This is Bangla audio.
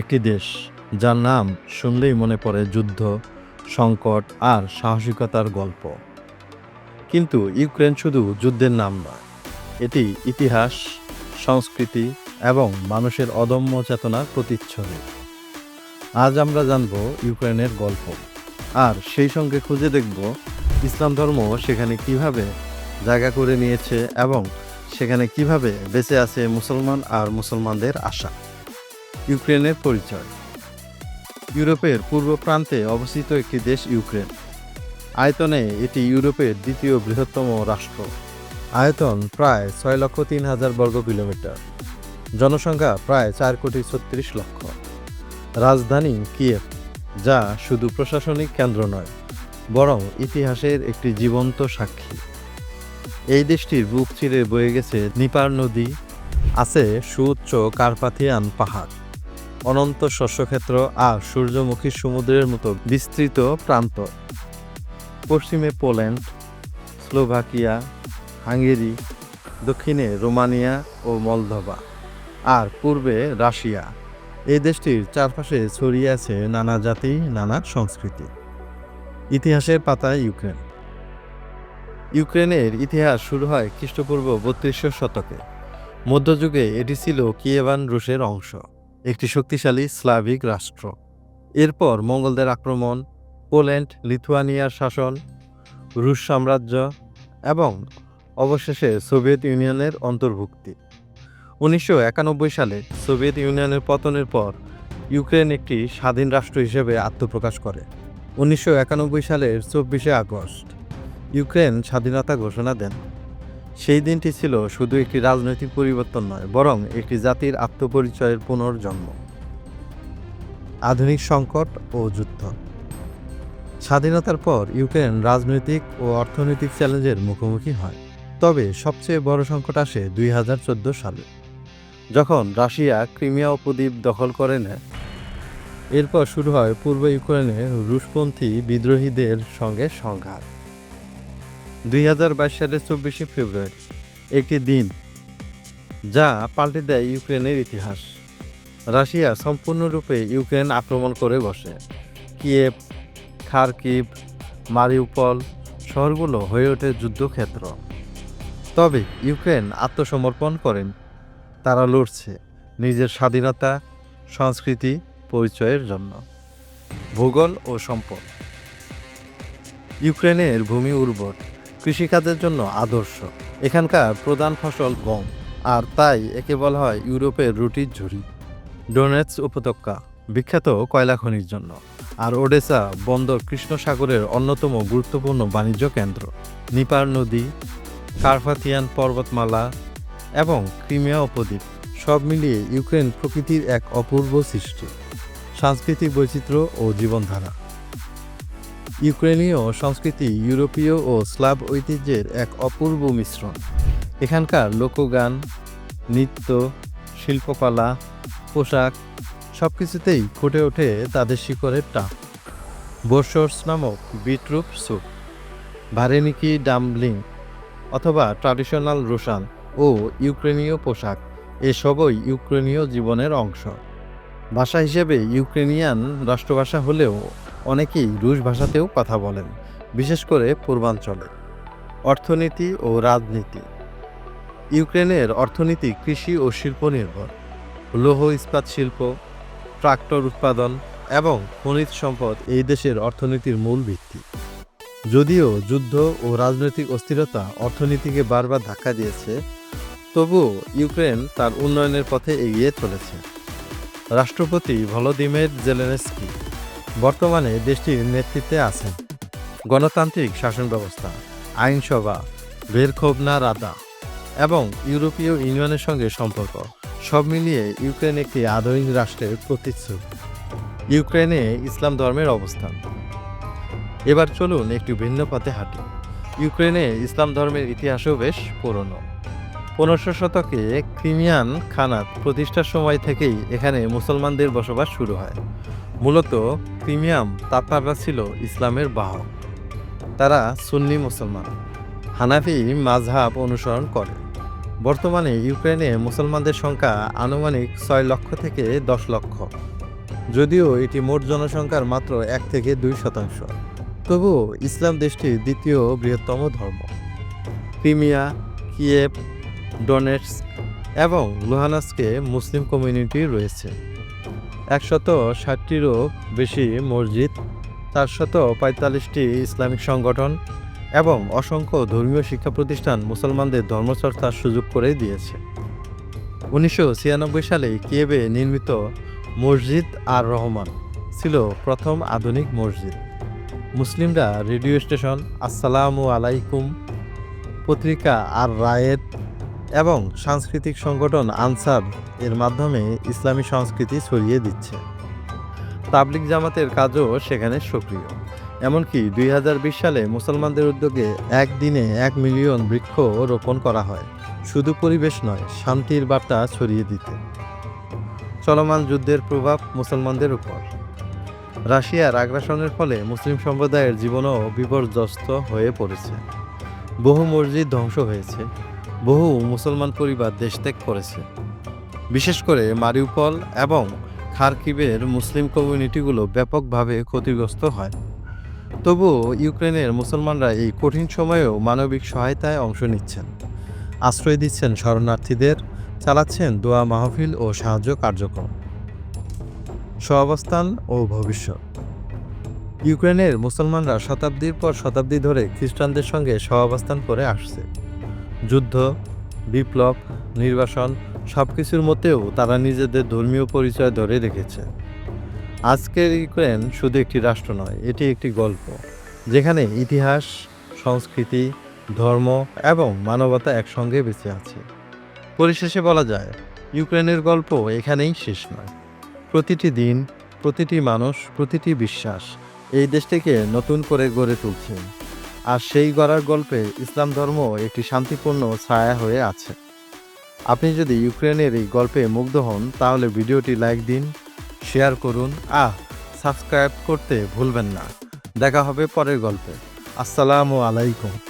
একটি দেশ, যার নাম শুনলেই মনে পড়ে যুদ্ধ, সংকট আর সাহসিকতার গল্প। কিন্তু ইউক্রেন শুধু যুদ্ধের নাম নয়, এটি ইতিহাস, সংস্কৃতি এবং মানুষের অদম্য চেতনার প্রতিচ্ছবি। আজ আমরা জানব ইউক্রেনের গল্প, আর সেই সঙ্গে খুঁজে দেখব ইসলাম ধর্ম সেখানে কীভাবে জায়গা করে নিয়েছে এবং সেখানে কীভাবে বেঁচে আছে মুসলমান আর মুসলমানদের আশা? ইউক্রেনের পরিচয়। ইউরোপের পূর্ব প্রান্তে অবস্থিত একটি দেশ ইউক্রেন। আয়তনে এটি ইউরোপের দ্বিতীয় বৃহত্তম রাষ্ট্র। আয়তন প্রায় ছয় লক্ষ তিন হাজার বর্গ কিলোমিটার। জনসংখ্যা প্রায় চার কোটি ছত্রিশ লক্ষ। রাজধানী কিয়েভ, যা শুধু প্রশাসনিক কেন্দ্র নয়, বরং ইতিহাসের একটি জীবন্ত সাক্ষী। এই দেশটির বুক চিরে বয়ে গেছে নিপার নদী, আছে সুউচ্চ কার্পাথিয়ান পাহাড়, অনন্ত শস্যক্ষেত্র আর সূর্যমুখী সমুদ্রের মতো বিস্তৃত প্রান্ত। পশ্চিমে পোল্যান্ড, স্লোভাকিয়া, হাঙ্গেরি, দক্ষিণে রোমানিয়া ও মলদোভা, আর পূর্বে রাশিয়া। এই দেশটির চারপাশে ছড়িয়ে আছে নানা জাতি, নানা সংস্কৃতি। ইতিহাসের পাতায় ইউক্রেন। ইউক্রেনের ইতিহাস শুরু হয় খ্রিস্টপূর্ব বত্রিশশো শতকে। মধ্যযুগে এটি ছিল কিয়েভান রুশের অংশ, একটি শক্তিশালী স্লাভিক রাষ্ট্র। এরপর মঙ্গলদের আক্রমণ, পোল্যান্ড, লিথুয়ানিয়ার শাসন, রুশ সাম্রাজ্য এবং অবশেষে সোভিয়েত ইউনিয়নের অন্তর্ভুক্তি। উনিশশো একানব্বই সালে সোভিয়েত ইউনিয়নের পতনের পর ইউক্রেন একটি স্বাধীন রাষ্ট্র হিসেবে আত্মপ্রকাশ করে। উনিশশো একানব্বই সালের চব্বিশে আগস্ট ইউক্রেন স্বাধীনতা ঘোষণা দেন। সেই দিনটি ছিল শুধু একটি রাজনৈতিক পরিবর্তন নয়, বরং একটি জাতির আত্মপরিচয়ের পুনর্জন্ম। আধুনিক সংকট ও যুদ্ধ। স্বাধীনতার পর ইউক্রেন রাজনৈতিক ও অর্থনৈতিক চ্যালেঞ্জের মুখোমুখি হয়। তবে সবচেয়ে বড় সংকট আসে দুই হাজার চোদ্দ সালে, যখন রাশিয়া ক্রিমিয়া উপদ্বীপ দখল করে নেয়। এরপর শুরু হয় পূর্ব ইউক্রেনে রুশপন্থী বিদ্রোহীদের সঙ্গে সংঘাত। দুই হাজার বাইশ সালের চব্বিশে ফেব্রুয়ারি, একটি দিন যা পাল্টে দেয় ইউক্রেনের ইতিহাস। রাশিয়া সম্পূর্ণরূপে ইউক্রেন আক্রমণ করে বসে। কিয়েভ, খারকিভ, মারিউপল শহরগুলো হয়ে ওঠে যুদ্ধক্ষেত্র। তবে ইউক্রেন আত্মসমর্পণ করেন। তারা লড়ছে নিজের স্বাধীনতা, সংস্কৃতি, পরিচয়ের জন্য। ভূগোল ও সম্পদ। ইউক্রেনের ভূমি উর্বর। কৃষিকাজের জন্য আদর্শ। এখানকার প্রধান ফসল গম, আর তাই একে বলা হয় ইউরোপের রুটির ঝুড়ি। ডোনেটস উপত্যকা, বিখ্যাত কয়লা খনির জন্য। আর ওডেসা বন্দর কৃষ্ণ সাগরের অন্যতম গুরুত্বপূর্ণ বাণিজ্য কেন্দ্র। নিপার নদী কার্পাথিয়ান পর্বতমালা এবং ক্রিমিয়া উপদ্বীপ, সব মিলিয়ে ইউক্রেন প্রকৃতির এক অপূর্ব সৃষ্টি। সাংস্কৃতিক বৈচিত্র্য ও জীবনধারা। ইউক্রেনীয় সংস্কৃতি ইউরোপীয় ও স্লাব ঐতিহ্যের এক অপূর্ব মিশ্রণ। এখানকার লোকগান, নৃত্য, শিল্পকলা, পোশাক সব কিছুতেই ফুটে ওঠে তাদের শিকড়ের টান। বোর্সর্স নামক বিটরুপ স্যুপ, ভারেনিকি ডাম্বলিং অথবা ট্র্যাডিশনাল রোশান ও ইউক্রেনীয় পোশাক এসবই ইউক্রেনীয় জীবনের অংশ। ভাষা হিসেবে ইউক্রেনিয়ান রাষ্ট্রভাষা হলেও অনেকেই রুশ ভাষাতেও কথা বলেন, বিশেষ করে পূর্বাঞ্চলে। অর্থনীতি ও রাজনীতি। ইউক্রেনের অর্থনীতি কৃষি ও শিল্প নির্ভর। লৌহ ইস্পাত শিল্প, ট্রাক্টর উৎপাদন এবং খনিজ সম্পদ এই দেশের অর্থনীতির মূল ভিত্তি। যদিও যুদ্ধ ও রাজনৈতিক অস্থিরতা অর্থনীতিকে বারবার ধাক্কা দিয়েছে, তবুও ইউক্রেন তার উন্নয়নের পথে এগিয়ে চলেছে। রাষ্ট্রপতি ভলোদিমির জেলেনস্কি বর্তমানে দেশটির নেতৃত্বে আছেন গণতান্ত্রিক শাসন ব্যবস্থা, আইনসভা বেরখোবনা রাদা এবং ইউরোপীয় ইউনিয়নের সঙ্গে সম্পর্ক। সব মিলিয়ে ইউক্রেন একটি আধুনিক রাষ্ট্রের প্রতিচ্ছবি। ইউক্রেনে ইসলাম ধর্মের অবস্থান। এবার চলুন একটু ভিন্ন পথে হাঁটি। ইউক্রেনে ইসলাম ধর্মের ইতিহাসও বেশ পুরনো। পনেরোশো শতকে ক্রিমিয়ান খানাত প্রতিষ্ঠার সময় থেকেই এখানে মুসলমানদের বসবাস শুরু হয়। মূলত ক্রিমিয়াম তাতাররা ছিল ইসলামের বাহক। তারা সুন্নি মুসলমান। হানাফি মাঝহাব অনুসরণ করে। বর্তমানে ইউক্রেনে মুসলমানদের সংখ্যা আনুমানিক ছয় লক্ষ থেকে দশ লক্ষ। যদিও এটি মোট জনসংখ্যার মাত্র এক থেকে দুই শতাংশ। তবুও ইসলাম দেশটির দ্বিতীয় বৃহত্তম ধর্ম। ক্রিমিয়া, কিয়েভ ডোনেটস এবং লুহানাসকে মুসলিম কমিউনিটি রয়েছে। একশত ষাটটিরও বেশি মসজিদ, চারশত পঁয়তাল্লিশটি ইসলামিক সংগঠন এবং অসংখ্য ধর্মীয় শিক্ষা প্রতিষ্ঠান মুসলমানদের ধর্মচর্চার সুযোগ করে দিয়েছে। উনিশশো ছিয়ানব্বই সালে কিয়েবে নির্মিত মসজিদ আর রহমান ছিল প্রথম আধুনিক মসজিদ। মুসলিমরা রেডিও স্টেশন, আসসালামু আলাইকুম, পত্রিকা আর রায়েত এবং সাংস্কৃতিক সংগঠন আনসার এর মাধ্যমে ইসলামী সংস্কৃতি ছড়িয়ে দিচ্ছে। তাবলিক জামাতের কাজও সেখানে সক্রিয়। এমনকি দুই হাজার বিশ সালে মুসলমানদের উদ্যোগে একদিনে এক মিলিয়ন বৃক্ষ রোপণ করা হয়। শুধু পরিবেশ নয়, শান্তির বার্তা ছড়িয়ে দিতে। চলমান যুদ্ধের প্রভাব মুসলমানদের উপর। রাশিয়ার আগ্রাসনের ফলে মুসলিম সম্প্রদায়ের জীবনও বিপর্যস্ত হয়ে পড়েছে। বহু মসজিদ ধ্বংস হয়েছে। বহু মুসলমান পরিবার দেশত্যাগ করেছে। বিশেষ করে মারিউপল এবং খারকিবের মুসলিম কমিউনিটিগুলো ব্যাপকভাবে ক্ষতিগ্রস্ত হয়। তবুও ইউক্রেনের মুসলমানরা এই কঠিন সময়েও মানবিক সহায়তায় অংশ নিচ্ছেন। আশ্রয় দিচ্ছেন শরণার্থীদের, চালাচ্ছেন দোয়া মাহফিল ও সাহায্য কার্যক্রম। সহাবস্থান ও ভবিষ্যৎ। ইউক্রেনের মুসলমানরা শতাব্দীর পর শতাব্দী ধরে খ্রিস্টানদের সঙ্গে সহাবস্থান করে আসছে। যুদ্ধ, বিপ্লব, নির্বাসন সব কিছুর মধ্যেও তারা নিজেদের ধর্মীয় পরিচয় ধরে রেখেছে। আজকের ইউক্রেন শুধু একটি রাষ্ট্র নয়, এটি একটি গল্প, যেখানে ইতিহাস, সংস্কৃতি, ধর্ম এবং মানবতা একসঙ্গে বেঁচে আছে। পরিশেষে বলা যায়, ইউক্রেনের গল্প এখানেই শেষ নয়। প্রতিটি দিন, প্রতিটি মানুষ, প্রতিটি বিশ্বাস এই দেশটিকে নতুন করে গড়ে তুলছে। আর সেই গড়ার গল্পে ইসলাম ধর্ম একটি শান্তিপূর্ণ ছায়া হয়ে আছে। আপনি যদি ইউক্রেনের এই গল্পে মুগ্ধ হন, তাহলে ভিডিওটি লাইক দিন, শেয়ার করুন। আহ, সাবস্ক্রাইব করতে ভুলবেন না। দেখা হবে পরের গল্পে। আসসালামু আলাইকুম।